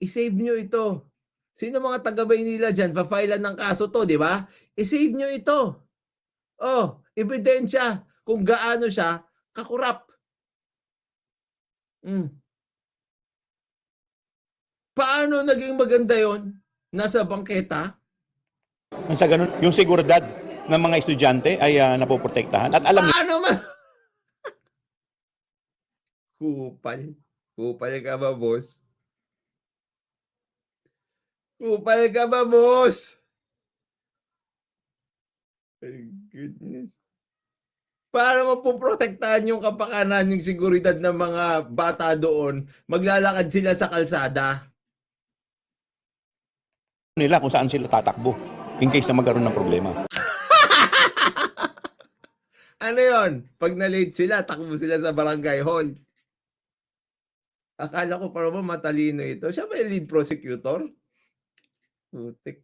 I-save nyo ito. Sino mga taga Maynila dyan? Papailan ng kaso to, di ba? I-save nyo ito. Oh, ebidensya kung gaano siya kakurap. Mm. Paano naging maganda yon? Nasa bangketa? Ang sa ganun, yung seguridad ng mga estudyante ay ah, napoprotektahan. At alam Paano man? Kupal. Kupal ka ba, boss? Kupal ka ba, boss? My goodness. Para mapoprotektahan yung kapakanan, yung seguridad ng mga bata doon, maglalakad sila sa kalsada. nila kung saan sila tatakbo in case na magkaroon ng problema. Ano yon? Pag na-late sila, takbo sila sa barangay hall. Akala ko pa naman matalino ito. Siya ba yung lead prosecutor? вот так,